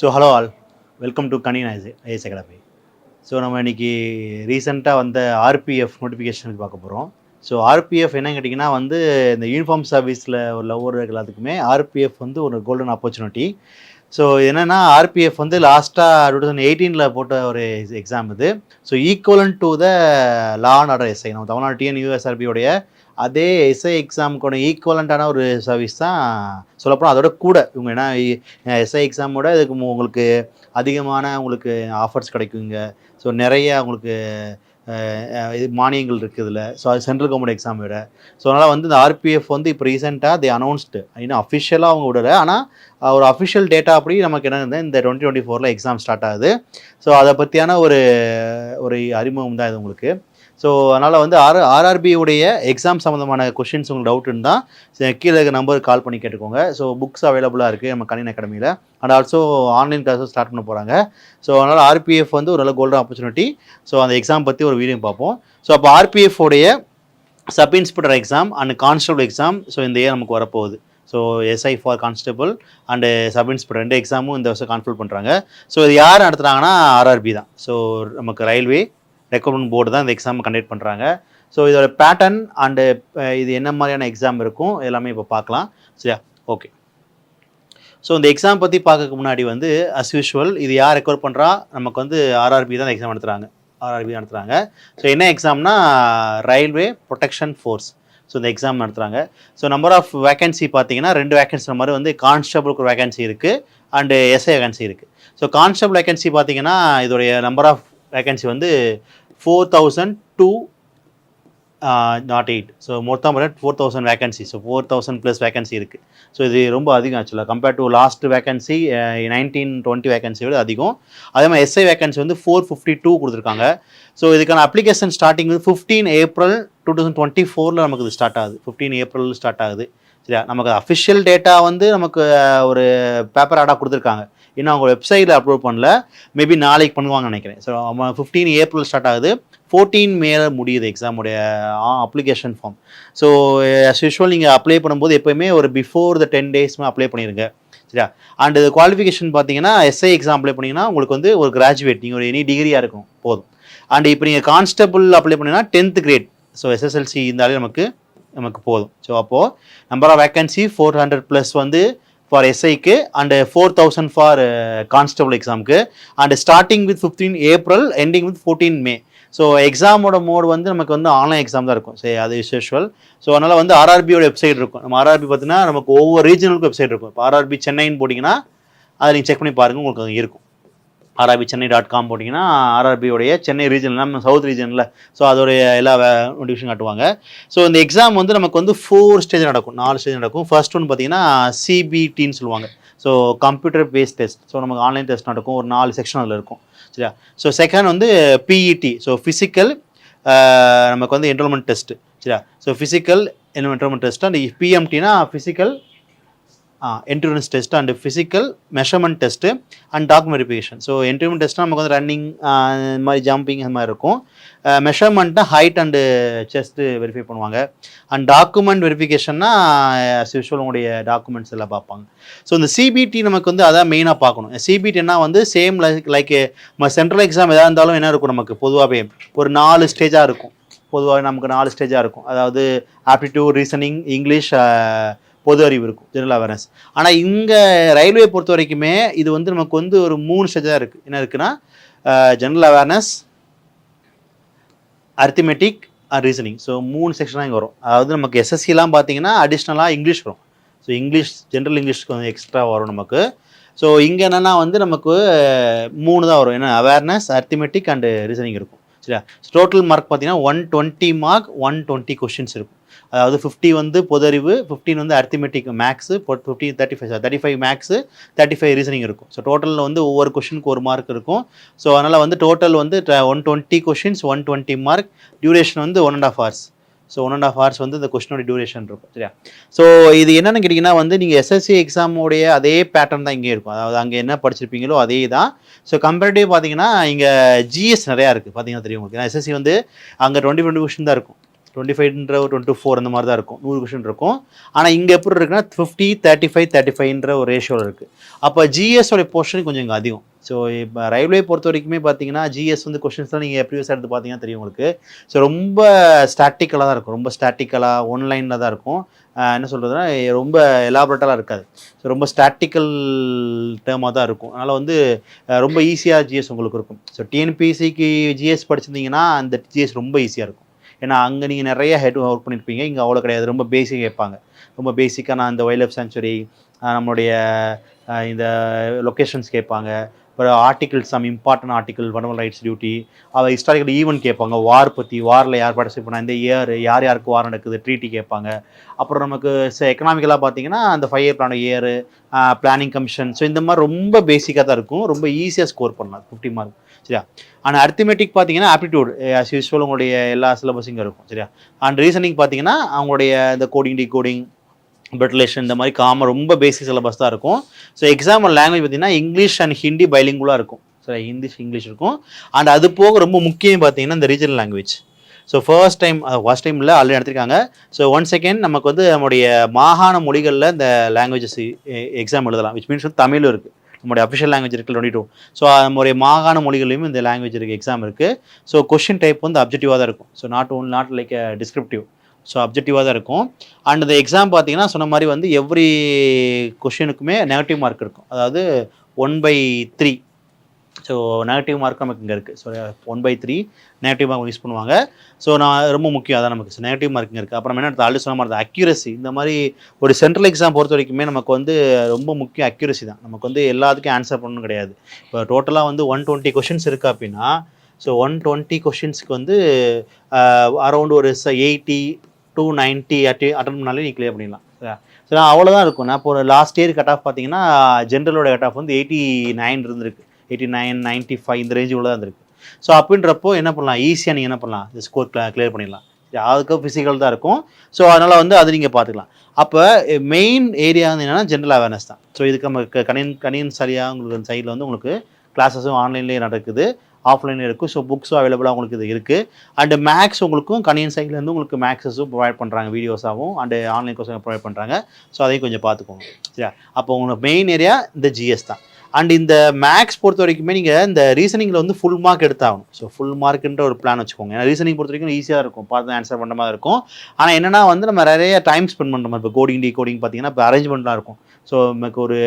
So hello all welcome to கனின் IAS academy so நம்ம இன்னைக்கு ரீசெண்டாக வந்த ஆர்பிஎஃப் நோட்டிஃபிகேஷனுக்கு பார்க்க போகிறோம் ஸோ ஆர்பிஎஃப் என்ன கேட்டிங்கன்னா வந்து இந்த யூனிஃபார்ம் சர்வீஸில் உள்ள ஊழியர்கள் எல்லாத்துக்குமே ஆர்பிஎஃப் வந்து ஒரு கோல்டன் ஆப்பர்ச்சுனிட்டி ஸோ என்னென்னா ஆர்பிஎஃப் வந்து லாஸ்ட்டாக டூ தௌசண்ட் எயிட்டீனில் போட்ட ஒரு எக்ஸாம் இது. So equivalent to the law and order SI நம்ம தமிழ்நாடு டிஎன் யூஎஸ்ஆர்பியோடைய அதே எஸ்ஐ எக்ஸாமுக்கான ஈக்குவலண்ட்டான ஒரு சர்வீஸ் தான் சொல்லப்போனால் அதோட கூட. இவங்க ஏன்னா எஸ்ஐ எக்ஸாமோட இதுக்கு உங்களுக்கு அதிகமான உங்களுக்கு ஆஃபர்ஸ் கிடைக்குங்க. ஸோ நிறைய உங்களுக்கு இது மானியங்கள் இருக்குது இதில். ஸோ அது சென்ட்ரல் கவர்மெண்ட் எக்ஸாம் விட. ஸோ அதனால் வந்து இந்த ஆர்பிஎஃப் வந்து இப்போ ரீசெண்டாக தி அனௌன்ஸ்டு இன்னும் அஃபிஷியலாக அவங்க விடலை. ஆனால் ஒரு அஃபிஷியல் டேட்டா அப்படி நமக்கு என்ன இந்த டுவெண்ட்டி டுவெண்ட்டி ஃபோரில் எக்ஸாம் ஸ்டார்ட் ஆகுது. ஸோ அதை பற்றியான ஒரு ஒரு அறிமுகம் தான் இது உங்களுக்கு. ஸோ அதனால் வந்து ஆர் ஆர்ஆர்பி உடைய எக்ஸாம் சம்மந்தமான கொஷின்ஸ் உங்களுக்கு டவுட் இருந்தால் கீழே இருக்க நம்பருக்கு கால் பண்ணி கேட்டுக்கோங்க. ஸோ புக்ஸ் அவைலபிளாக இருக்குது நம்ம கணினி அகாடமியில். அண்ட் ஆல்சோ ஆன்லைன் கிளாஸும் ஸ்டார்ட் பண்ண போகிறாங்க ஸோ அதனால் ஆர்பிஎஃப் வந்து ஒரு நல்ல கோல்டன் ஆப்பர்ச்சுனிட்டி ஸோ அந்த எக்ஸாம் பற்றி ஒரு வீடியோ பார்ப்போம். ஸோ அப்போ ஆர்பிஎஃப் உடைய sub inspector exam and constable exam so இந்த இயர் நமக்கு வரப்போகுது. So SI for constable and sub inspector ரெண்டு எக்ஸாமும் இந்த வருஷம் கான்ஃபில் பண்ணுறாங்க ஸோ இது யார் நடத்துகிறாங்கன்னா ஆர்ஆர்பி தான். ஸோ நமக்கு ரயில்வே ரெக்ரூட்மெண்ட் போர்டு தான் இந்த எக்ஸாம் கண்டக்ட் பண்ணுறாங்க ஸோ இதோட பேட்டர்ன் அண்டு இது என்ன மாதிரியான எக்ஸாம் இருக்கும் எல்லாமே இப்போ பார்க்கலாம். சரியா? ஓகே ஸோ இந்த எக்ஸாம் பற்றி பார்க்கறதுக்கு முன்னாடி வந்து அஸ் யூஷுவல் இது யார் ரெக்கார்ட் பண்ணுறா நமக்கு வந்து ஆர்ஆர்பி தான் எக்ஸாம் நடத்துகிறாங்க ஆர்ஆர்பி நடத்துகிறாங்க ஸோ என்ன எக்ஸாம்னா ரயில்வே ப்ரொடெக்ஷன் ஃபோர்ஸ் ஸோ இந்த எக்ஸாம் நடத்துகிறாங்க ஸோ நம்பர் ஆஃப் வேகன்சி பார்த்தீங்கன்னா ரெண்டு வேகன்சி மாதிரி வந்து கான்ஸ்டபிளுக்கு ஒரு வேகன்சி இருக்குது அண்டு எஸ்ஐ வேகன்சி இருக்குது ஸோ கான்ஸ்டபிள் வேகன்சி பார்த்தீங்கன்னா இதோடைய நம்பர் ஆஃப் வேகன்சி வந்து four thousand two nought eight so மொத்தம் four thousand vacancy so four thousand plus vacancy இருக்குது ஸோ இது ரொம்ப அதிகம் ஆக்சுவலாக compared to last vacancy nineteen twenty vacancy விட அதிகம். அதே மாதிரி எஸ்ஐ வேகன்சி வந்து ஃபோர் ஃபிஃப்டி டூ கொடுத்துருக்காங்க. ஸோ இதுக்கான அப்ளிகேஷன் ஸ்டார்டிங் வந்து fifteen April two thousand twenty ஃபோரில் நமக்கு இது ஸ்டார்ட் ஆகுது. ஃபிஃப்டீன் ஏப்ரல் ஸ்டார்ட் ஆகுது. சரியா? நமக்கு அஃபிஷியல் டேட்டா வந்து நமக்கு uh, ஒரு பேப்பர் ஆடாக கொடுத்துருக்காங்க. இன்னும் அவங்க வெப்சைட்டில் அப்லோட் பண்ணல. மேபி நாளைக்கு பண்ணுவாங்கன்னு நினைக்கிறேன். ஸோ ஃபிஃப்டீன் ஏப்ரல் ஸ்டார்ட் ஆகுது. ஃபோர்டீன் மேலே முடியுது எக்ஸாமுடைய application form so as usual நீங்கள் அப்ளை பண்ணும்போது எப்போயுமே ஒரு பிஃபோர் த டென் டேஸ்மே அப்ளை பண்ணிடுங்க சரியா? அண்ட் இது குவாலிஃபிகேஷன் பார்த்தீங்கன்னா எஸ்ஐ எக்ஸாம் அப்ளை பண்ணிங்கன்னா உங்களுக்கு வந்து ஒரு கிராஜுவேட் நீங்கள் ஒரு எனி டிகிரியாக இருக்கும். போதும். அண்ட் இப்போ நீங்கள் கான்ஸ்டபிள் அப்ளை பண்ணிங்கன்னா டென்த் கிரேட் ஸோ எஸ்எஸ்எல்சி இருந்தாலே நமக்கு நமக்கு போதும். ஸோ அப்போது number of vacancy four hundred plus வந்து for எஸ்ஐக்கு and four thousand for constable எக்ஸாமுக்கு and starting with fifteen April ending with fourteen May so எக்ஸாமோட mode வந்து நமக்கு வந்து ஆன்லைன் எக்ஸாம் தான் இருக்கும். சரி அது யூஷுவல் ஸோ அதனால் வந்து ஆர்ஆர்பியோட வெப்சைட் இருக்கும். நம்ம ஆர்ஆர்பி பார்த்தீங்கன்னா நமக்கு ஒவ்வொரு ரீஜனலுக்கும் வெப்சைட் இருக்கும். இப்போ ஆர்ஆர்பி சென்னைன்னு போட்டிங்கன்னா அதை நீங்கள் செக் பண்ணி பாருங்கள் உங்களுக்கு இருக்கும். ஆர்ஆர்பி சென்னை டாட் காம் போட்டிங்கன்னா ஆர்ஆர்பியோடைய சென்னை ரீஜன் நம்ம சவுத் ரீஜனில் ஸோ அதோடைய எல்லா நோட்டிஃபிகேஷன் காட்டுவாங்க. ஸோ இந்த எக்ஸாம் வந்து நமக்கு வந்து ஃபோர் ஸ்டேஜ் நடக்கும் நாலு ஸ்டேஜ் நடக்கும். ஃபர்ஸ்ட் ஒன்று பார்த்தீங்கன்னா சிபிடின்னு சொல்லுவாங்க. So computer based test so நமக்கு ஆன்லைன் டெஸ்ட் நடக்கும் ஒரு நாலு செக்ஷன் அதில் இருக்கும். சரியா? ஸோ செகண்ட் வந்து பிஇடி ஸோ ஃபிசிக்கல் நமக்கு வந்து என்ரோல்மெண்ட் டெஸ்ட்டு சரியா? So physical enrolment test and பிஎம்டினா physical entrance test and physical measurement test and doc verification so என்ட்ரிமெண்ட் test நமக்கு வந்து ரன்னிங் இந்த மாதிரி ஜம்பிங் அந்த மாதிரி இருக்கும். மெஷர்மெண்ட்னா ஹைட் அண்டு செஸ்ட்டு வெரிஃபை பண்ணுவாங்க. அண்ட் டாக்குமெண்ட் வெரிஃபிகேஷன்னா as உங்களுடைய டாக்குமெண்ட்ஸ் எல்லாம் பார்ப்பாங்க. ஸோ இந்த சிபிடி நமக்கு வந்து அதான் மெயினாக பார்க்கணும். சிபிடினா வந்து same like like central exam எதாக இருந்தாலும் என்ன இருக்கும் நமக்கு? பொதுவாகவே ஒரு நாலு ஸ்டேஜாக இருக்கும். பொதுவாக நமக்கு நாலு ஸ்டேஜாக இருக்கும். அதாவது ஆப்டிடியூட் ரீசனிங் இங்கிலீஷ் பொது அறிவு இருக்கும் ஜெனரல் அவேர்னஸ் ஆனால் இங்கே ரயில்வே பொறுத்த வரைக்குமே இது வந்து நமக்கு வந்து ஒரு மூணு ஸ்டேஜாக இருக்குது என்ன இருக்குன்னா general awareness arithmetic and reasoning so மூணு செக்ஷனாக இங்கே வரும். அதாவது நமக்கு எஸ்எஸ்சிலாம் பார்த்தீங்கன்னா அடிஷ்னலாக இங்கிலீஷ் வரும். ஸோ இங்கிலீஷ் ஜென்ரல் இங்கிலீஷ் கொஞ்சம் எக்ஸ்ட்ரா வரும் நமக்கு. ஸோ இங்கே என்னென்னா வந்து நமக்கு மூணு தான் வரும். ஏன்னா அவேர்னஸ் அர்த்திமெட்டிக் அண்டு ரீசனிங் இருக்கும். சரியா? டோட்டல் மார்க் பார்த்தீங்கன்னா one twenty mark one twenty questions இருக்கும். அதாவது ஃபிஃப்டி வந்து பொதறிவு ஃபிஃப்டின் ஃபிஃப்டீன் வந்து arithmetic maths fifty thirty five thirty five maths thirty five reasoning இருக்கும் ஸோ டோட்டலில் வந்து ஒவ்வொரு கொஷினுக்கு ஒரு மார்க் இருக்கும். ஸோ அதனால் வந்து டோட்டல் வந்து one twenty questions one twenty mark duration வந்து one and half hours so one and half hours வந்து இந்த கொஸ்டினோட டியூரேஷன் இருக்கும் சரியா? ஸோ இது என்னென்னு கேட்டிங்கன்னா வந்து நீங்கள் எஸ்எஸ்சி எக்ஸாமோடைய அதே பேட்டர்ன் தான் இங்கே இருக்கும். அதாவது அங்கே என்ன படிச்சிருப்பீங்களோ அதே தான் ஸோ கம்பேரிட்டிவ் பார்த்தீங்கன்னா இங்கே ஜிஎஸ் நிறையா இருக்குது பார்த்தீங்கன்னா தெரியும் உங்களுக்கு? எஸ்எஸ்சி வந்து அங்கே டுவெண்ட்டி டுவெண்ட்டி கொஸ்டின் தான் இருக்கும். டுவெண்ட்டி ஃபைவ்ன்ற ஒரு டுவெண்ட்டி ஃபோர் அந்த மாதிரி தான் இருக்கும். நூறு கொஷின் இருக்கும். ஆனால் இங்கே எப்படி இருக்குன்னா ஃபிஃப்டி தேர்ட்டி ஃபைவ் தேர்ட்டி ஃபைவ்ன்ற ஒரு ரேஷியோவில் இருக்குது அப்போ ஜிஎஸோடைய போர்ஷன் கொஞ்சம் இங்கே அதிகம். ஸோ இப்போ ரயில்வே பொறுத்த வரைக்குமே பார்த்தீங்கன்னா ஜிஎஸ் வந்து கொஷின்ஸ்லாம் நீங்கள் ப்ரீவியஸ் எடுத்து பார்த்தீங்கன்னா தெரியும் உங்களுக்கு. ஸோ ரொம்ப ஸ்டாட்டிக்கலாக தான் இருக்கும். ரொம்ப ஸ்டாட்டிக்கலாக ஒன்லைனில் தான் இருக்கும். என்ன சொல்கிறதுனா ரொம்ப எலாபரேட்டலாக இருக்காது. ஸோ ரொம்ப ஸ்டாட்டிக்கல் டேர்மாக தான் இருக்கும். அதனால் வந்து ரொம்ப ஈஸியாக ஜிஎஸ் உங்களுக்கு இருக்கும். ஸோ டிஎன்பிசிக்கு ஜிஎஸ் படிச்சிருந்தீங்கன்னா அந்த ஜிஎஸ் ரொம்ப ஈஸியாக இருக்கும். ஏன்னா அங்கே நீங்கள் நிறைய ஹெட் ஒர்க் பண்ணியிருப்பீங்க இங்கே அவ்வளோ கிடையாது. ரொம்ப பேசிக் கேட்பாங்க. ரொம்ப பேசிக்காக நான் இந்த வைல்ட் லைஃப் சென்ச்சுரி நம்மளுடைய இந்த லொக்கேஷன்ஸ் கேட்பாங்க. ஆர்டிகிள் சம் இம்பார்ட்டன்ட் ஆர்டிகிள் வனவல் ரைட்ஸ் டியூட்டி அவள் ஹிஸ்டாரிக்கல் ஈவெண்ட் கேட்பாங்க. வார் பற்றி வாரில் யார் பார்ட்டிசிபேட் பண்ணா இந்த இயர் யார் யாருக்கு வார் நடக்குது ட்ரீட்டி கேட்பாங்க. அப்புறம் நமக்கு எக்கனாமிக்கலாக பார்த்தீங்கன்னா அந்த five year plan year planning commission so இந்த மாதிரி ரொம்ப பேசிக்காக தான் இருக்கும். ரொம்ப ஈஸியாக ஸ்கோர் பண்ணலாம். ஃபிஃப்டி மார்க் சரியா? ஆனால் அர்த்தமெட்டிக் பார்த்தீங்கன்னா ஆப்டிடியூட் ஆஸ் யூஸ்வல் உங்களுடைய எல்லா சிலபஸும் இருக்கும். சரியா? அண்ட் ரீசனிங் பார்த்தீங்கன்னா அவங்களுடைய இந்த கோடிங் டிகோடிங் பெட்லேஷன் இந்த மாதிரி காமன் ரொம்ப பேசிக் சிலபஸ் தான் இருக்கும். ஸோ எக்ஸாம் லாங்குவேஜ் பார்த்தீங்கன்னா இங்கிலீஷ் அண்ட் ஹிந்தி பைலிங்குலாக இருக்கும். ஸோ ஹிந்தி இங்கிலீஷ் இருக்கும். அண்ட் அது போக ரொம்ப முக்கியம் பார்த்தீங்கன்னா இந்த regional language so first time first டைமில் ஆல்ரெடி எடுத்திருக்காங்க. ஸோ ஒன் செகண்ட் நமக்கு வந்து நம்முடைய மாகாண மொழிகளில் இந்த லாங்குவேஜஸ் எக்ஸாம் எழுதலாம். விச் மீன்ஸ் தமிழும் இருக்குது நம்முடைய அஃபிஷியல் லாங்குவேஜ் இருக்குது டுவெண்ட்டி டூ ஸோ நம்முடைய மாகாண மொழிகளையும் இந்த லாங்குவேஜ் இருக்குது எக்ஸாம் இருக்குது ஸோ கொஷின் டைப் வந்து அப்ஜெக்டிவாக தான் இருக்கும். So not one not like descriptive so அப்ஜெக்டிவாக தான் இருக்கும். அண்ட் இந்த எக்ஸாம் பார்த்தீங்கன்னா சொன்ன மாதிரி வந்து எவ்ரி கொஷினுக்குமே நெகட்டிவ் மார்க் இருக்கும். அதாவது one by three so negative mark நமக்கு இங்கே இருக்குது so one by three negative mark use பண்ணுவாங்க. ஸோ நான் ரொம்ப முக்கியம் அதான் நமக்கு. நெகட்டிவ் மார்க்கிங் இருக்குது அப்புறம் என்ன ஆல்ரெடி சொன்ன மாதிரி அக்யூரசி இந்த மாதிரி ஒரு சென்ட்ரல் எக்ஸாம் பொறுத்த வரைக்குமே நமக்கு வந்து ரொம்ப முக்கியம் அக்யூரசி தான். நமக்கு வந்து எல்லாத்துக்கும் ஆன்சர் பண்ணணும் கிடையாது. இப்போ டோட்டலாக வந்து ஒன் டுவெண்ட்டி கொஷின்ஸ் இருக்குது அப்படின்னா ஸோ ஒன் டுவெண்ட்டி கொஷின்ஸ்க்கு வந்து அரௌண்ட் ஒரு எயிட்டி டூ நைன்ட்டி அட்டி அட்டன் பண்ணாலே நீ கிளியர் பண்ணிடலாம். ஸோ அவ்வளோதான் இருக்கும். நான் இப்போ லாஸ்ட் இயர் கட் ஆஃப் பார்த்தீங்கன்னா ஜென்ரலோட கட் ஆஃப் வந்து எயிட்டி நைன் இருந்திருக்கு. எயிட்டி நைன் நைன்ட்டி ஃபைவ் இந்த ரேஞ்சு தான் இருந்திருக்கு ஸோ அப்படின்றப்போ என்ன பண்ணலாம்? ஈஸியாக நீங்கள் என்ன பண்ணலாம்? இந்த ஸ்கோர் கிளியர் பண்ணிடலாம். அதுக்கு ஃபிசிக்கல் தான் இருக்கும். ஸோ அதனால் வந்து அது நீங்கள் பார்த்துக்கலாம். அப்போ மெயின் ஏரியா வந்து என்னென்னா ஜென்ரல் அவேர்னஸ் தான். ஸோ இதுக்கு நம்ம க- கணின் கணின் சரியாக உங்களுக்கு சைடில் வந்து உங்களுக்கு கிளாஸஸும் ஆன்லைன்லேயே நடக்குது. ஆஃப்லைன் இருக்குது ஸோ புக்ஸும் அவைலபிளாக உங்களுக்கு இது இருக்குது அண்டு மேக்ஸ் உங்களுக்கும் கணியன் சைட்லேருந்து உங்களுக்கு மேக்ஸஸும் ப்ரொவைட் பண்ணுறாங்க வீடியோஸாகவும் அண்டு ஆன்லைன் கோர்ஸும் ப்ரொவைட் பண்ணுறாங்க ஸோ அதையும் கொஞ்சம் பார்த்துக்கோங்க. சரியா? அப்போ உங்களுக்கு மெயின் ஏரியா இந்த ஜிஎஸ் தான். அண்ட் இந்த மேக்ஸ் பொறுத்த வரைக்குமே நீங்கள் இந்த ரீசனிங்கில் வந்து ஃபுல் மார்க் எடுத்தாகணும். ஸோ ஃபுல் மார்க்குன்ற ஒரு பிளான் வச்சுக்கோங்க. ஏன்னா ரீசனிங் பொறுத்த வரைக்கும் ஈஸியாக இருக்கும். பார்த்து ஆன்சர் பண்ணுற மாதிரி இருக்கும். ஆனால் என்னென்னா வந்து நம்ம நிறைய டைம் ஸ்பெண்ட் பண்ணுற மாதிரி இப்போ கோடிங் டீ கோடிங் பார்த்தீங்கன்னா இப்போ அரேஞ்ச்மெண்ட்லாம் இருக்கும். ஸோ நமக்கு ஒரு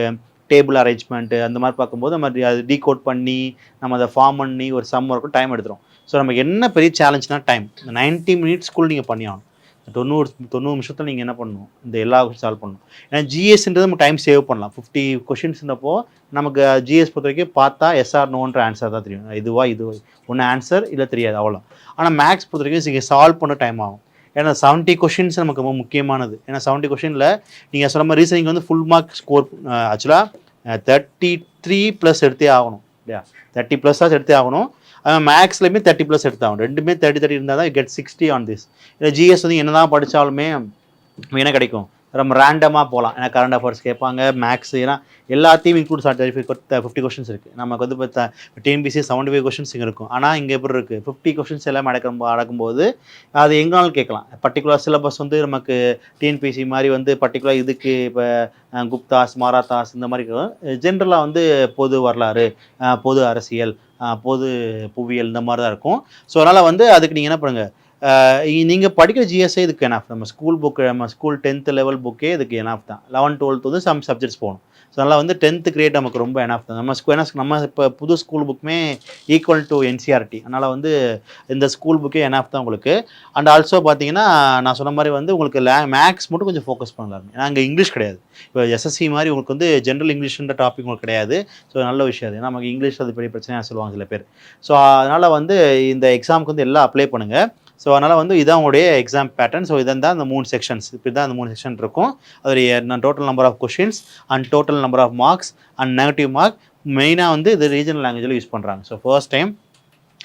டேபிள் அரேஞ்ச்மெண்ட்டு அந்த மாதிரி பார்க்கும்போது நம்ம அது டீகோட் பண்ணி நம்ம அதை ஃபார்ம் பண்ணி ஒரு சம் ஒர்க்கும் டைம் எடுத்துரும். ஸோ நமக்கு என்ன பெரிய சேலஞ்ச்னா டைம் இந்த நைன்ட்டி மினிட்ஸ்க்குள் நீங்கள் பண்ணியாகணும். தொண்ணூறு தொண்ணூறு நிமிஷத்தில் நீங்கள் என்ன பண்ணணும்? இந்த எல்லா சால்வ் பண்ணணும். ஏன்னா ஜிஎஸ்ன்றது நம்ம டைம் சேவ் பண்ணலாம். ஃபிஃப்டி கொஷின்ஸ்ன்றப்போ நமக்கு ஜிஎஸ் பொறுத்த வரைக்கும் பார்த்தா எஸ்ஆர் நோன்ற ஆன்சர் தான் தெரியும். இதுவா இதுவா. ஒன்று ஆன்சர் இல்லை தெரியாது அவ்வளோ ஆனால் மேக்ஸ் பொறுத்த வரைக்கும் நீங்கள் சால்வ் பண்ண டைம் ஆகும். ஏன்னா செவன்ட்டி கொஷின்ஸ் நமக்கு ரொம்ப முக்கியமானது. ஏன்னா செவன்ட்டி கொஷினில் நீங்கள் சொன்ன மாதிரி ரீசனிங் வந்து ஃபுல் மார்க் ஸ்கோர் ஆக்சுவலாக தேர்ட்டி த்ரீ ப்ளஸ் எடுத்தே ஆகணும் இல்லையா? தேர்ட்டி ப்ளஸ் தான் எடுத்தே ஆகணும். மேக்ஸ்லையுமே தேர்ட்டி ப்ளஸ் எடுத்தாகணும் ரெண்டுமே தேர்ட்டி தேர்ட்டி இருந்தால் தான் கெட் சிக்ஸ்டி ஆன் திஸ் இல்லை ஜிஎஸ் வந்து என்ன தான் படித்தாலுமே என்ன கிடைக்கும். ரொம்ப ரேண்டமாக போகலாம் ஏன்னா கரண்ட் அஃபேர்ஸ் கேட்பாங்க மேக்ஸ் ஏன்னா எல்லாத்தையும் include thirty five fifty questions இருக்குது நமக்கு வந்து இப்போ டிஎன்பிசி செவன்டி ஃபைவ் கொஷின்ஸ் இங்கே இருக்கும். ஆனால் இங்கே எப்படி இருக்குது ஃபிஃப்டி கொஷின்ஸ் எல்லாம் அடக்கும் அடக்கும்போது அது எங்கனாலும் கேட்கலாம். பர்டிகுலர் சிலபஸ் வந்து நமக்கு டிஎன்பிசி மாதிரி வந்து பர்டிகுலர் இதுக்கு இப்போ குப்தாஸ் மாராத்தாஸ் இந்த மாதிரி ஜென்ரலாக வந்து பொது வரலாறு பொது அரசியல் பொது புவியியல் இந்த மாதிரி தான் இருக்கும். ஸோ அதனால் வந்து அதுக்கு நீங்கள் என்ன பண்ணுங்கள் நீங்கள் படிக்கிற ஜிஎஸ்ஏ இதுக்கு எனாஃப் நம்ம ஸ்கூல் புக்கு நம்ம ஸ்கூல் டென்த்து லெவல் புக்கே இதுக்கு எனாஃப் தான். லெவன் டுவெல்த் வந்து சம் சப்ஜெக்ட்ஸ் போகணும். ஸோ அதனால் வந்து டென்த்து கிரேட் நமக்கு ரொம்ப எனாஃப் தான். நம்ம ஸ்கூல் நம்ம இப்போ புது ஸ்கூல் புக்குமே ஈக்குவல் டு என்சிஆர்டி அதனால் வந்து இந்த ஸ்கூல் புக்கே எனாஃப் தான் உங்களுக்கு. அண்ட் ஆல்சோ பார்த்தீங்கன்னா நான் சொன்ன மாதிரி வந்து உங்களுக்கு லே மேக்ஸ் மட்டும் கொஞ்சம் ஃபோக்கஸ் பண்ணலாம். ஏன்னா அங்கே இங்கிலீஷ் கிடையாது. இப்போ எஸ்எஸ்சி மாதிரி உங்களுக்கு வந்து ஜென்ரல் இங்கிலீஷ்ன்ற டாபிக் உங்களுக்கு கிடையாது. ஸோ நல்ல விஷயம். அது ஏன்னா நமக்கு இங்கிலீஷ் அது பெரிய பிரச்சனையாக சொல்லுவாங்க சில பேர். ஸோ அதனால் வந்து இந்த எக்ஸாமுக்கு வந்து எல்லாம் அப்ளை பண்ணுங்கள் ஸோ அதனால் வந்து இதான் உங்களுடைய எக்ஸாம் பேட்டர்ன் ஸோ இதான் தான் அந்த மூணு செக்ஷன்ஸ் இப்படி தான் அந்த மூணு செக்ஷன் இருக்கும். அதோடைய total number of questions and total number of marks and negative mark மெயினாக வந்து இது ரீஜனல் லாங்குவேஜில் யூஸ் பண்ணுறாங்க so first time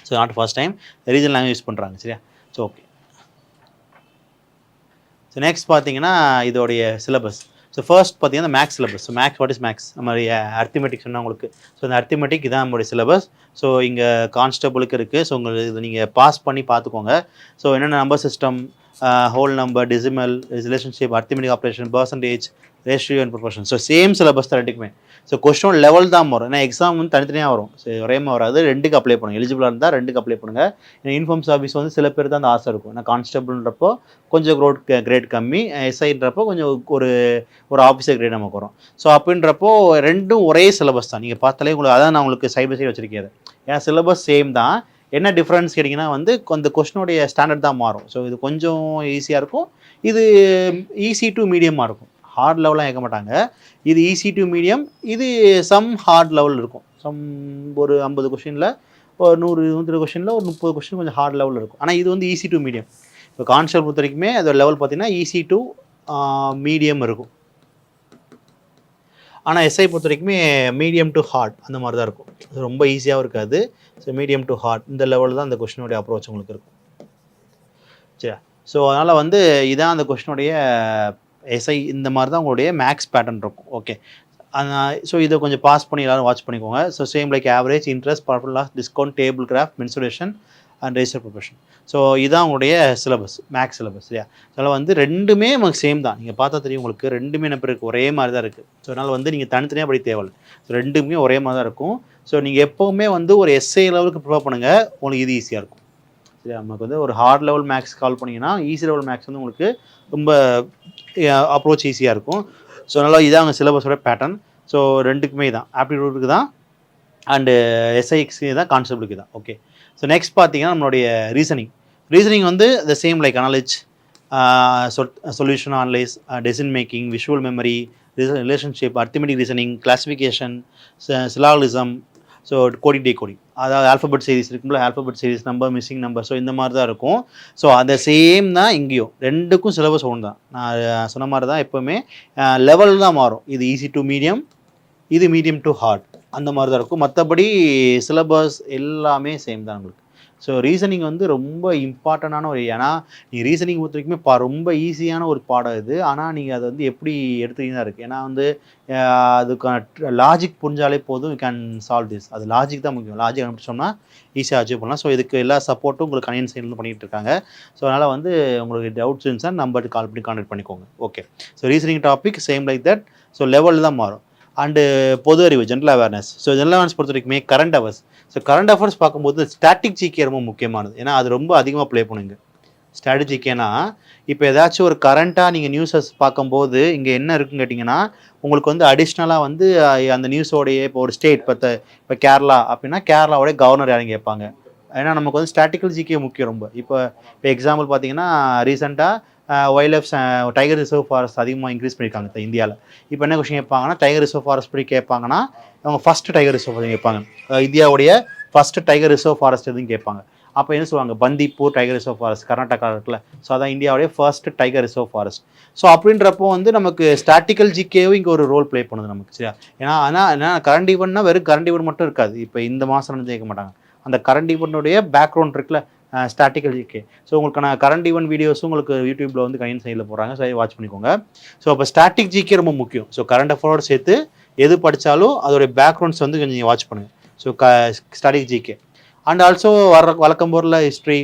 so not first time regional language use பண்ணுறாங்க சரியா? ஸோ ஓகே ஸோ நெக்ஸ்ட் பார்த்தீங்கன்னா இதோடைய சிலபஸ் ஸோ ஃபர்ஸ்ட் பார்த்தீங்கன்னா maths syllabus so maths what is maths நம்ம அர்த்திமெட்டிக் சொன்னால் உங்களுக்கு. ஸோ இந்த அர்த்திமெட்டிக் இதான் நம்மளுடைய சிலபஸ் ஸோ இங்கே கான்ஸ்டபுளுக்கு இருக்குது ஸோ உங்களுக்கு இது நீங்கள் பாஸ் பண்ணி பார்த்துக்கோங்க. ஸோ என்னென்ன number system whole number decimal relationship arithmetic operation percentage ratio and profession so same syllabus தான் ரெண்டுக்குமே ஸோ கொஸ்டின் லெவல் தான் வரும். ஏன்னா எக்ஸாம் வந்து தனித்தனியாக வரும். ஸோ ஒரே மாதிரி வராது. ரெண்டுக்கு அப்ளை பண்ணுங்கள் எலிஜிபிளாக இருந்தால் ரெண்டுக்கு அப்ளை பண்ணுங்க. ஏன்னா யூனிஃபார்ம் சர்வீஸ் வந்து சில பேர் தான் அந்த ஆசை இருக்கும். ஏன்னா கான்ஸ்டபிள்ன்றப்போ கொஞ்சம் க்ரோட் கிரேட் கம்மி. எஸ்ஐன்றப்போ கொஞ்சம் ஒரு ஒரு ஆஃபீஸர் கிரேட் நமக்கு வரும். ஸோ அப்படின்றப்போ ரெண்டும் ஒரே சிலபஸ் தான். நீங்கள் பார்த்தாலே உங்களுக்கு அதான் நான் உங்களுக்கு சைட் பை சைடு வச்சிருக்கேன் ஏன்னா சிலபஸ் சேம் தான். என்ன டிஃப்ரென்ஸ் கேட்டிங்கன்னா வந்து அந்த கொஸ்டினுடைய ஸ்டாண்டர்ட் தான் மாறும். ஸோ இது கொஞ்சம் ஈஸியாக இருக்கும். இது ஈஸி டு மீடியமாக இருக்கும். ஹார்ட் லெவலாக கேட்க மாட்டாங்க. இது ஈஸி டு மீடியம் இது சம் ஹார்ட் லெவல் இருக்கும். சம் ஒரு ஐம்பது கொஷினில் ஒரு நூறு நூற்றி கொஷினில் ஒரு முப்பது கொஷின் கொஞ்சம் ஹார்ட் லெவலில் இருக்கும். ஆனால் இது வந்து ஈஸி டு மீடியம் இப்போ கான்செப்ட் பொறுத்த வரைக்குமே அதோட லெவல் பார்த்தீங்கன்னா ஈஸி டு மீடியம் இருக்கும். ஆனால் எஸ்ஐ பொறுத்த வரைக்குமே மீடியம் டு ஹார்ட் அந்த மாதிரி தான் இருக்கும். அது ரொம்ப ஈஸியாகவும் இருக்காது. ஸோ மீடியம் டு ஹார்ட் இந்த லெவலில் தான் அந்த கொஷினுடைய அப்ரோச் உங்களுக்கு இருக்கும். சரி ஸோ அதனால் வந்து இதான் அந்த கொஷினுடைய எஸ்ஐ இந்த மாதிரி தான் உங்களுடைய மேக்ஸ் பேட்டர்ன் இருக்கும். ஓகே ஸோ இதை கொஞ்சம் பாஸ் பண்ணி எல்லாரும் வாட்ச் பண்ணிக்கோங்க. So same like average interest profit loss discount table graph mensuration and register profession so இதுதான் உங்களுடைய சிலபஸ் மேக்ஸ் சிலபஸ் சரியா அதில் வந்து ரெண்டுமே நமக்கு சேம் தான். நீங்கள் பார்த்தா தெரியும் உங்களுக்கு ரெண்டுமே என்ன இருக்குது ஒரே மாதிரி தான் இருக்குது ஸோ அதனால் வந்து நீங்கள் தனித்தனியாக படி தேவையில்லை. ஸோ ரெண்டுமே ஒரே மாதிரி தான் இருக்கும். ஸோ நீங்கள் எப்போவுமே வந்து ஒரு எஸ்ஐ லெவலுக்கு ப்ரிஃபர் பண்ணுங்கள் உங்களுக்கு இது ஈஸியாக இருக்கும். சரி நமக்கு வந்து ஒரு ஹார்ட் லெவல் மேக்ஸ் கால் பண்ணிங்கன்னா ஈஸி லெவல் மேக்ஸ் வந்து உங்களுக்கு ரொம்ப அப்ரோச் ஈஸியாக இருக்கும். ஸோ அதனால் இதான் அவங்க சிலபஸோட பேட்டர்ன் ஸோ ரெண்டுக்குமே தான் ஆப்டிடியூடுக்கு தான் அண்டு எஸ்ஐஎக்ஸ்க்கு தான் கான்செப்டுக்கு தான். ஓகே ஸோ நெக்ஸ்ட் பார்த்தீங்கன்னா நம்மளுடைய ரீசனிங் ரீசனிங் வந்து the same like analogy solution analyse decision making visual memory relationship arithmetic reasoning classification syllogism so கோடி டே கோடி அதாவது ஆல்ஃபபெட் சீரிஸ் இருக்கும்போது alphabet series number missing number so இந்த மாதிரி தான் இருக்கும். ஸோ அந்த சேம் தான் இங்கேயும். ரெண்டுக்கும் சிலபஸ் ஒன்று தான். நான் சொன்ன மாதிரி தான் எப்போவுமே லெவல் தான் மாறும். இது ஈஸி டு மீடியம் இது மீடியம் டு ஹார்ட் அந்த மாதிரி தான் இருக்கும். மற்றபடி சிலபஸ் எல்லாமே சேம் தான் உங்களுக்கு. ஸோ ரீசனிங் வந்து ரொம்ப இம்பார்ட்டண்டான ஒரு ஏன்னா நீங்கள் ரீசனிங் பொறுத்த வரைக்குமே பா ரொம்ப ஈஸியான ஒரு பாடம் இது. ஆனால் நீங்கள் அதை வந்து எப்படி எடுத்துக்கிட்டு இருக்குது ஏன்னா வந்து அதுக்கான லாஜிக் புரிஞ்சாலே போதும் யூ கேன் சால்வ் திஸ் அது லாஜிக் தான் முக்கியம். லாஜிக் கண்டுபிடிச்சோம்னா ஈஸியாக அச்சீவ் பண்ணலாம். ஸோ இதுக்கு எல்லா சப்போர்ட்டும் உங்களுக்கு கணியன் சைட்லேருந்து பண்ணிட்டு இருக்காங்க. ஸோ அதனால் வந்து உங்களுக்கு டவுட்ஸ் இருந்துச்சுன்னா நம்பருக்கு கால் பண்ணி கான்டெக்ட் பண்ணிக்கோங்க. Okay so reasoning topic same like that so லெவலில் தான் மாறும். அண்டு uh, பொது அறிவு general awareness so general awareness பொறுத்த வரைக்குமே current affairs so current affairs பார்க்கும்போது ஸ்டாட்டிக் ஜிகே ரொம்ப முக்கியமானது. ஏன்னா அது ரொம்ப அதிகமாக ப்ளே பண்ணுங்க. ஸ்ட்ராட்டஜிக்கேனா இப்போ ஏதாச்சும் ஒரு கரண்ட்டாக நீங்கள் நியூஸஸ் பார்க்கும்போது இங்கே என்ன இருக்குன்னு கேட்டிங்கன்னா உங்களுக்கு வந்து அடிஷ்னலாக வந்து அந்த நியூஸோடைய இப்போ ஒரு ஸ்டேட் இப்போ இப்போ கேரளா அப்படின்னா கேரளாவோடைய கவர்னர் யாரும் கேட்பாங்க. ஏன்னா நமக்கு வந்து ஸ்டாட்டிக்கல் ஜிகே முக்கியம் ரொம்ப. இப்போ இப்போ எக்ஸாம்பிள் பார்த்தீங்கன்னா ரீசெண்டாக wild life tiger reserve forest அதிகமாக இன்க்ரீஸ் பண்ணியிருக்காங்க இந்தியாவில் இப்போ என்ன கொஷின் கேட்பாங்கன்னா டைகர் ரிசர்வ் ஃபாரஸ்ட் படி கேட்பாங்கன்னா அவங்க ஃபர்ஸ்ட் டைகர் ரிசர்வ் கேட்பாங்க. இந்தியாவுடைய ஃபஸ்ட்டு டைகர் ரிசர்வ் ஃபாரஸ்ட் எதுவும் கேட்பாங்க. அப்போ என்ன சொல்லுவாங்க? Bandipur tiger reserve forest Karnataka இருக்குல்ல. ஸோ அதான் இந்தியாவுடைய first tiger reserve forest so அப்படின்றப்போ வந்து நமக்கு ஸ்டாட்டிக்கல் ஜிகேவும் இங்கே ஒரு ரோல் ப்ளே பண்ணுது நமக்கு சரியா? ஏன்னா ஆனால் என்ன கரண்ட் ஈவெண்ட்னா வெறும் கரண்ட் ஈவெண்ட் மட்டும் இருக்காது. இப்போ இந்த மாதம் நடந்து கேட்க மாட்டாங்க. அந்த கரண்ட் ஈவெண்ட்டுடைய பேக்ரவுண்ட் இருக்குல்ல ஸ்டாட்டிக்கல் ஜிகே ஸோ உங்களுக்கான கரண்ட் ஈவன் வீடியோஸும் உங்களுக்கு யூடியூப்பில் வந்து கையின் சைடில் போடுறாங்க. ஸோ வாட்ச் பண்ணிக்கோங்க. ஸோ அப்போ ஸ்டாட்டிக் ஜிகே ரொம்ப முக்கியம். ஸோ கரண்ட் அஃபேரோட சேர்த்து எது படித்தாலும் அதோடைய பேக்ரவுண்ட்ஸ் வந்து கொஞ்சம் வாட்ச் பண்ணுங்கள் ஸோ க ஸ்டாட்டிக் ஜிகே அண்ட் ஆல்சோ வர வழக்கம் போரில் history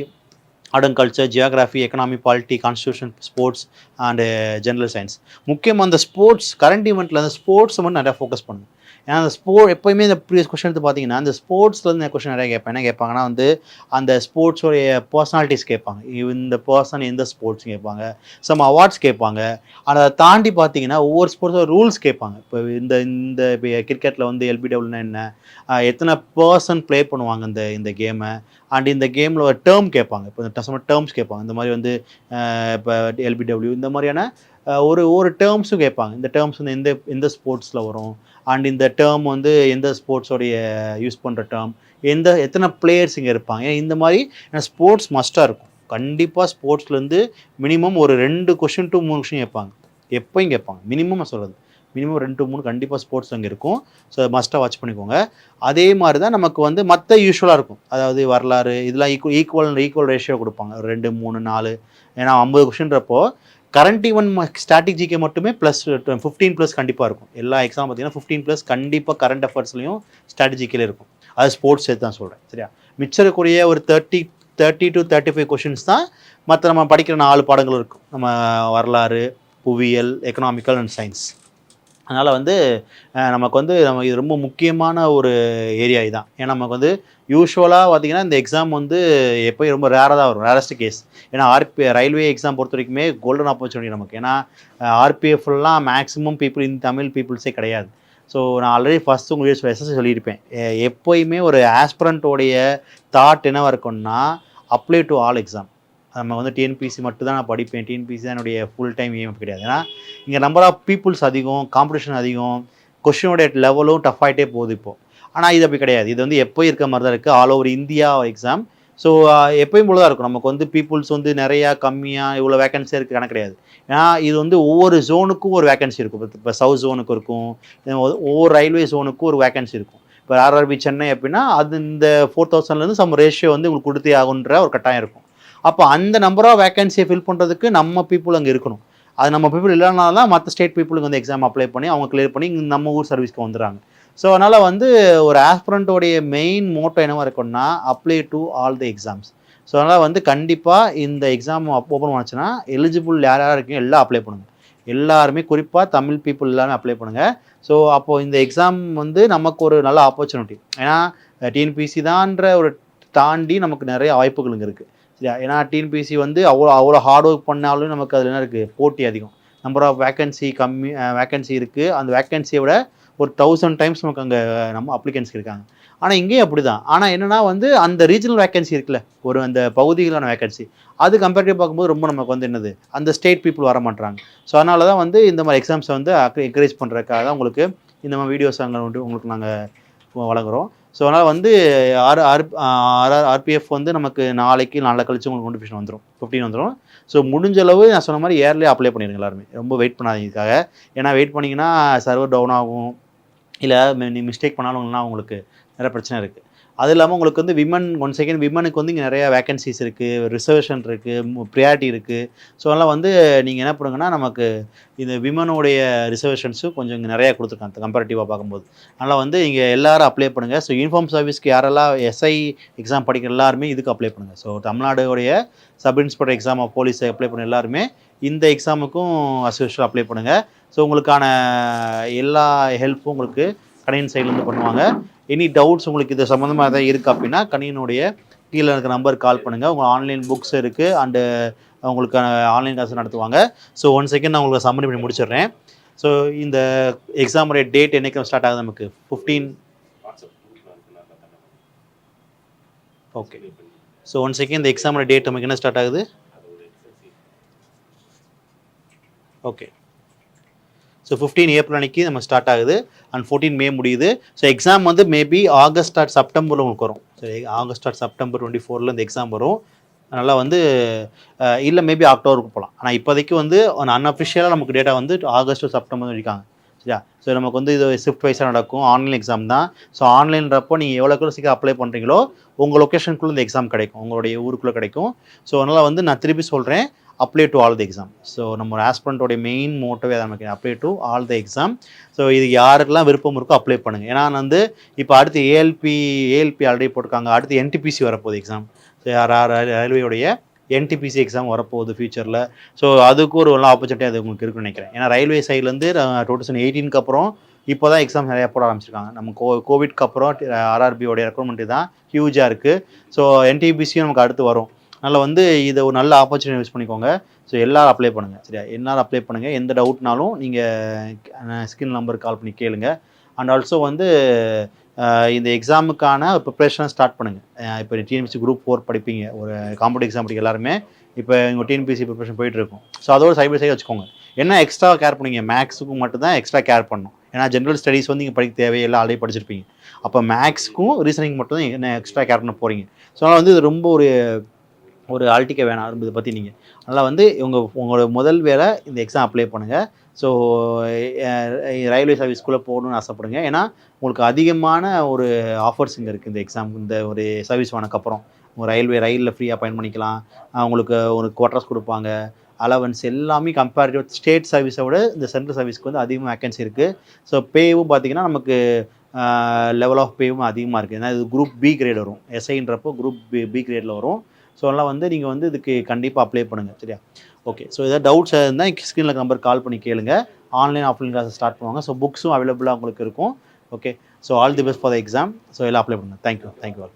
art and culture geography economy polity constitution sports and general science முக்கியமாக அந்த ஸ்போர்ட்ஸ் கரண்ட் ஈவெண்ட்டில் அந்த ஸ்போர்ட்ஸ் மட்டும் நிறையா ஃபோக்கஸ் பண்ணுங்கள் ஏன்னா அந்த ஸ்போர்ட் எப்போயுமே இந்த ப்ரீவியஸ் கொஸ்டின் எடுத்து பார்த்தீங்கன்னா அந்த ஸ்போர்ட்ஸ்லேருந்து நான் கொஸ்டின் நிறைய கேட்பேன். என்ன கேட்பாங்கன்னா வந்து அந்த ஸ்போர்ட்ஸோடைய பர்சனாலிட்டிஸ் கேட்பாங்க. இந்த பர்சன் எந்த ஸ்போர்ட்ஸ் கேட்பாங்க. சம் அவார்ட்ஸ் கேட்பாங்க. அதை தாண்டி பார்த்தீங்கன்னா ஒவ்வொரு ஸ்போர்ட்ஸோட ரூல்ஸ் கேட்பாங்க. இப்போ இந்த இந்த இப்போ கிரிக்கெட்டில் வந்து எல்பிடபிள்னா என்ன? எத்தனை பர்சன் ப்ளே பண்ணுவாங்க இந்த இந்த கேமை அண்ட் இந்த கேமில் ஒரு டேர்ம் கேட்பாங்க. இப்போ இந்த டேர்ம்ஸ் கேட்பாங்க. இந்த மாதிரி வந்து இப்போ எல்பிடபிள்யூ இந்த மாதிரியான ஒரு ஒரு டேர்ம்ஸும் கேட்பாங்க. இந்த டேர்ம்ஸ் வந்து எந்த எந்த ஸ்போர்ட்ஸில் வரும்? அண்ட் இந்த டேர்ம் வந்து எந்த ஸ்போர்ட்ஸோடைய யூஸ் பண்ணுற டேர்ம் எந்த எத்தனை பிளேயர்ஸ் இங்கே இருப்பாங்க ஏன்னா இந்த மாதிரி ஸ்போர்ட்ஸ் மஸ்ட்டாக இருக்கும். கண்டிப்பாக ஸ்போர்ட்ஸ்லேருந்து மினிமம் ஒரு ரெண்டு கொஷின் டு மூணு கொஷின் கேட்பாங்க. எப்போயும் கேட்பாங்க. மினிமம் சொல்கிறது மினிமம் ரெண்டு டூ மூணு கண்டிப்பாக ஸ்போர்ட்ஸ் அங்கே இருக்கும். ஸோ மஸ்ட்டாக வாட்ச் பண்ணிக்கோங்க. அதே மாதிரி தான் நமக்கு வந்து மற்ற யூஸ்வலாக இருக்கும். அதாவது வரலாறு இதெல்லாம் ஈக்குவல் ஈக்குவல் ஈக்குவல் ரேஷியோ கொடுப்பாங்க. ரெண்டு மூணு நாலு. ஏன்னா ஐம்பது கொஷின்றப்போ கரண்ட் ஈவன் ஸ்டாட்டிக் ஜிகே மட்டுமே ப்ளஸ் ஃபிஃப்டீன் ப்ளஸ் கண்டிப்பாக இருக்கும். எல்லா எக்ஸாம் பார்த்தீங்கன்னா ஃபிஃப்டீன் ப்ளஸ் கண்டிப்பாக கரண்ட் அஃபேர்ஸ்லையும் ஸ்ட்ராட்டஜிக்கில் இருக்கும். அது ஸ்போர்ட்ஸ் சேர்த்து தான் சொல்கிறேன் சரியா? மிச்சம் இருக்கக்கூடிய ஒரு thirty thirty to thirty five questions தான் மற்ற நம்ம படிக்கிற நாலு பாடங்கள் இருக்கும். நம்ம வரலாறு புவியியல் எக்கனாமிக்கல் அண்ட் சயின்ஸ் அதனால் வந்து நமக்கு வந்து நம்ம இது ரொம்ப முக்கியமான ஒரு ஏரியா இதுதான் ஏன்னா நமக்கு வந்து யூஸ்வலாக பார்த்திங்கன்னா இந்த எக்ஸாம் வந்து எப்போயும் ரொம்ப ரேராக தான் வரும். ரேரஸ்ட் கேஸ் ஏன்னா ஆர்பி ரயில்வே எக்ஸாம் பொறுத்த வரைக்குமே கோல்டன் ஆப்பர்ச்சுனிட்டி நமக்கு. ஏன்னா ஆர்பிஎஃப்லாம் மேக்ஸிமம் பீப்புள் இந்த தமிழ் பீப்புள்ஸே கிடையாது. ஸோ நான் ஆல்ரெடி ஃபஸ்ட் உங்களுக்கு எஸ்எஸ்சி சொல்லியிருப்பேன். எப்போயுமே ஒரு ஆஸ்பிரண்ட்டோடைய தாட் என்னவாக இருக்கும்னா அப்ளை டு ஆல் எக்ஸாம் நம்ம வந்து டிஎன்பிசி மட்டும் தான் நான் படிப்பேன். டிஎன்பிசி தான் என்னுடைய ஃபுல் டைம் ஏம் கிடையாது. ஏன்னா இங்கே நம்பர் ஆஃப் பீப்புள்ஸ் அதிகம் காம்படிஷன் அதிகம் கொஷினுடைய லெவலும் டஃப் ஆகிட்டே போகுது இப்போது ஆனால் இது அப்படி கிடையாது. இது வந்து எப்போயும் இருக்க மாதிரி தான் இருக்குது all over India exam so எப்பயும் போல தான் இருக்கும். நமக்கு வந்து பீப்புள்ஸ் வந்து நிறையா கம்மியாக இவ்வளோ வேகன்சி இருக்குது கணக்கு கிடையாது. ஏன்னா இது வந்து ஒவ்வொரு ஜோனுக்கும் ஒரு வேகன்சி இருக்கும். இப்போ இப்போ சவுத் ஜோனுக்கு இருக்கும். ஒவ்வொரு ரயில்வே ஜோனுக்கும் ஒரு வேகன்சி இருக்கும். இப்போ ஆர்ஆர்பி சென்னை அப்படின்னா அது இந்த ஃபோர் தௌசண்ட்லேருந்து சம் ரேஷியோ வந்து உங்களுக்கு கொடுத்தே ஆகுன்ற ஒரு கட்டாயம் இருக்கும். அப்போ அந்த நம்பர் ஆஃப் வேகன்சியை ஃபில் பண்ணுறதுக்கு நம்ம பீப்புள் அங்கே இருக்கணும். அது நம்ம பீப்புள் இல்லைனால தான் மற்ற ஸ்டேட் பீப்புளுக்கு வந்து எக்ஸாம் அப்ளை பண்ணி அவங்க கிளியர் பண்ணி நம்ம ஊர் சர்வீஸ்க்கு வந்துடுறாங்க. ஸோ அதனால் வந்து ஒரு ஆஸ்பிரண்ட்டோடைய மெயின் மோட்டோ என்னவாக இருக்கும்னா apply to all the exams so அதனால் வந்து கண்டிப்பாக இந்த எக்ஸாம் ஓப்பன் பண்ணுச்சுன்னா எலிஜிபிள் யார் யாராக இருக்கீங்க எல்லாம் அப்ளை பண்ணுங்கள் எல்லாருமே குறிப்பாக தமிழ் பீப்புள் எல்லாமே அப்ளை பண்ணுங்கள் ஸோ அப்போது இந்த எக்ஸாம் வந்து நமக்கு ஒரு நல்ல ஆப்பர்ச்சுனிட்டி ஏன்னா டிஎன்பிசி தான்ற ஒரு தாண்டி நமக்கு நிறைய வாய்ப்புகள் இங்கே இருக்குது சரியா? ஏன்னா டிஎன்பிசி வந்து அவ்வளோ அவ்வளோ ஹார்ட் ஒர்க் பண்ணாலும் நமக்கு அதில் என்ன இருக்குது போட்டி அதிகம். நம்பர் ஆஃப் வேக்கன்சி கம்மி வேக்கன்சி இருக்குது அந்த வேக்கன்சியை விட ஒரு தௌசண்ட் டைம்ஸ் நமக்கு அங்கே நம்ம அப்ளிகன்ஸ் இருக்காங்க. ஆனால் இங்கேயும் அப்படி தான் ஆனால் என்னென்னா வந்து அந்த ரீஜனல் வேக்கன்சி இருக்குல்ல ஒரு அந்த பகுதிகளான வேக்கன்சி அது கம்பேரிட்டிவ் பார்க்கும்போது ரொம்ப நமக்கு வந்து என்னது? அந்த ஸ்டேட் பீப்புள் வர மாட்டாங்க ஸோ அதனால தான் வந்து இந்த மாதிரி எக்ஸாம்ஸை வந்து என்கரேஜ் பண்ணுறதுக்காக தான் உங்களுக்கு இந்த மாதிரி வீடியோஸ் அங்கே உங்களுக்கு நாங்கள் வழங்குறோம். ஸோ அதனால் வந்து ஆர் ஆர் ஆர் ஆர்பிஎஃப் வந்து நமக்கு நாளைக்கு நாளை கழிச்சு உங்களுக்கு நோட்டிஃபிகேஷன் வந்துடும் ஃபிஃப்டின் வந்துடும் ஸோ முடிஞ்ச அளவு நான் சொன்ன மாதிரி ஏர்லேயே அப்ளை பண்ணிடுங்க எல்லாருமே. ரொம்ப வெயிட் பண்ணாதீங்க இதுக்காக ஏன்னா வெயிட் பண்ணிங்கன்னா சர்வர் டவுன் ஆகும். இல்லை நீ மிஸ்டேக் பண்ணாலும் உங்களுக்கு நிறைய பிரச்சனை இருக்குது அது இல்லாமல் உங்களுக்கு வந்து விமன் ஒன் செகண்ட் விமனுக்கு வந்து இங்கே நிறையா வேக்கன்சிஸ் இருக்குது ரிசர்வேஷன் இருக்குது ப்ரியாரிட்டி இருக்குது ஸோ அதெல்லாம் வந்து நீங்கள் என்ன பண்ணுங்கன்னா நமக்கு இந்த விமனுடைய ரிசர்வேஷன்ஸும் கொஞ்சம் இங்கே நிறையா கொடுத்துருக்காங்க கம்பேரிட்டிவாக பார்க்கும்போது. அதனால் வந்து இங்கே எல்லாரும் அப்ளை பண்ணுங்கள் ஸோ யூனிஃபார்ம் சர்வீஸ்க்கு யாரெல்லாம் எஸ்ஐ எக்ஸாம் படிக்கிற எல்லாருமே இதுக்கு அப்ளை பண்ணுங்கள் so தமிழ்நாடுடைய sub inspector exam police apply பண்ண எல்லாருமே இந்த எக்ஸாமுக்கும் அசோசியல் அப்ளை பண்ணுங்கள் ஸோ உங்களுக்கான எல்லா ஹெல்ப்பும் உங்களுக்கு கடையின் சைட்லேருந்து பண்ணுவாங்க. எனி டவுட்ஸ் உங்களுக்கு இது சம்மந்தமாக எதாவது இருக்குது அப்படின்னா கணினுடைய கீழே இருக்கிற நம்பருக்கு கால் பண்ணுங்கள் உங்கள் ஆன்லைன் புக்ஸ் இருக்குது அண்டு உங்களுக்கு ஆன்லைன் கிளாஸ் நடத்துவாங்க. ஸோ ஒன் செகண்ட் நான் உங்களுக்கு சம்மரி பண்ணி முடிச்சிடுறேன். ஸோ இந்த எக்ஸாமுடைய டேட் என்னைக்கு ஸ்டார்ட் ஆகுது நமக்கு? Fifteen okay so one second இந்த எக்ஸாமோட டேட் நமக்கு என்ன ஸ்டார்ட் ஆகுது? ஓகே ஸோ ஃபிஃப்டீன் ஏப்ரல் அன்னைக்கு நம்ம ஸ்டார்ட் ஆகுது. அண்ட் ஃபோர்டீன் மே முடியுது. ஸோ எக்ஸாம் வந்து மேபி ஆகஸ்ட் ஆட் செப்டம்பரில் உங்களுக்கு வரும். சரி ஆகஸ்ட் ஆர் செப்டம்பர் டுவெண்ட்டி ஃபோரில் இந்த எக்ஸாம் வரும். அதனால் வந்து இல்லை மேபி அக்டோபருக்கு போகலாம் ஆனால் இப்போதைக்கு வந்து அன்அஃபிஷியலாக நமக்கு டேட்டா வந்து ஆகஸ்ட் செப்டம்பர் இருக்காங்க சரியா? ஸோ நமக்கு வந்து இது ஷிஃப்ட் வைஸாக நடக்கும். ஆன்லைன் எக்ஸாம் தான். ஸோ ஆன்லைன்றப்போ நீங்கள் எவ்வளோக்கு சீக்கிரம் அப்ளை பண்ணுறீங்களோ உங்கள் லொக்கேஷனுக்குள்ளே இந்த எக்ஸாம் கிடைக்கும். உங்களுடைய ஊருக்குள்ளே கிடைக்கும். ஸோ அதனால் வந்து நான் திருப்பி சொல்கிறேன் apply to all the exam so நம்ம ஆஸ்பிரண்ட்டோடைய மெயின் மோட்டவே அதை நமக்கு apply to all the exam so இது யாருக்கெல்லாம் விருப்பம் இருக்கோ அப்ளை பண்ணுங்கள் ஏன்னா வந்து இப்போ அடுத்து ஏஎல்பி ஏஎல்பி ஆல்ரெடி போட்டிருக்காங்க. அடுத்து என்டிபிசி வரப்போகுது எக்ஸாம் ஸோ யார் என்டிபிசி எக்ஸாம் வரப்போகுது ஃபியூச்சரில் ஸோ அதுக்கு ஒரு நல்ல ஆப்பர்ச்சுனிட்டி அது உங்களுக்கு இருக்குன்னு நினைக்கிறேன். ஏன்னா ரயில்வே சைட்லேருந்து டூ தௌசண்ட் எயிட்டீனுக்கு அப்புறம் இப்போ தான் எக்ஸாம் நிறையா போட ஆரம்பிச்சிருக்காங்க. நம்ம கோ கோவிட்க்கு அப்புறம் ஆர்ஆர்பியோடைய ரெக்குவயர்மெண்ட் தான் ஹியூஜாக இருக்குது ஸோ என்டிபிசியும் நமக்கு அடுத்து வரும். அதனால் வந்து இதை ஒரு நல்ல ஆப்பர்ச்சுனிட்டி யூஸ் பண்ணிக்கோங்க. ஸோ எல்லோரும் அப்ளை பண்ணுங்கள் சரியா? எல்லோரும் அப்ளை பண்ணுங்கள் எந்த டவுட்னாலும் நீங்கள் ஸ்கின் நம்பருக்கு கால் பண்ணி கேளுங்க. அண்ட் ஆல்சோ வந்து இந்த எக்ஸாமுக்கான ப்ரிப்ரேஷனை ஸ்டார்ட் பண்ணுங்கள் இப்போ டிஎன்பிசி குரூப் ஃபோர் படிப்பீங்க. ஒரு காம்படிட்டிவ் எக்ஸாம் படிக்க எல்லாருமே. இப்போ உங்கள் டிஎன்பிசி ப்ரிப்ரேஷன் போயிட்டுருக்கும் ஸோ அதோட சைபர் சைடு வச்சுக்கோங்க. என்ன எக்ஸ்ட்ரா கேர் பண்ணுவீங்க மேக்ஸுக்கும் மட்டும் தான் எக்ஸ்ட்ரா கேர் பண்ணணும் ஏன்னா ஜென்ரல் ஸ்டடீஸ் வந்து நீங்கள் படிக்க தேவையில்லை. ஆல்ரெடி படிச்சிருப்பீங்க. அப்போ மேக்ஸ்க்கும் ரீசனிங் மட்டும் தான் என்ன எக்ஸ்ட்ரா கேர் பண்ண போகிறீங்க ஸோ அதனால் வந்து இது ரொம்ப ஒரு ஒரு ஆல்டிக்க வேணாம் இதை பற்றி நீங்கள் அதனால் வந்து உங்கள் உங்களோட முதல் வேலை இந்த எக்ஸாம் அப்ளை பண்ணுங்கள் ஸோ ரயில்வே சர்வீஸ்க்குள்ளே போகணும்னு ஆசைப்படுங்க. ஏன்னா உங்களுக்கு அதிகமான ஒரு ஆஃபர்ஸ் இங்கே இருக்குது இந்த எக்ஸாம் இந்த ஒரு சர்வீஸ் வானக்கப்புறம் ரயில்வே ரயிலில் ஃப்ரீயாக பயன் பண்ணிக்கலாம். அவங்களுக்கு உங்களுக்கு ஒரு குவார்டர்ஸ் கொடுப்பாங்க. அலவன்ஸ் எல்லாமே கம்பேரிட்டிவ் ஸ்டேட் சர்வீஸை விட இந்த சென்ட்ரல் சர்வீஸ்க்கு வந்து அதிகமாக வேக்கன்சி இருக்குது ஸோ பேவும் பார்த்தீங்கன்னா நமக்கு லெவல் ஆஃப் பேவும் அதிகமாக இருக்குது ஏன்னா இது குரூப் பி கிரேட் வரும். எஸ்ஐன்றப்போ குரூப் பி பி கிரேடில் வரும். ஸோ அதெல்லாம் வந்து நீங்கள் வந்து இதுக்கு கண்டிப்பாக அப்ளை பண்ணுங்கள் சரியா? ஓகே ஸோ ஏதாவது டவுட்ஸ் இருந்தால் ஸ்க்ரீனில் நம்பர் கால் பண்ணி கேளுங்க. ஆன்லைன் ஆஃப்லைன் கிளாஸ் ஸ்டார்ட் பண்ணுவாங்க. ஸோ புக்ஸும் அவைலபிளாக உங்களுக்கு இருக்கும். Okay so all the best for the exam so எல்லாம் அப்ளை பண்ணுங்கள் thank you thank you all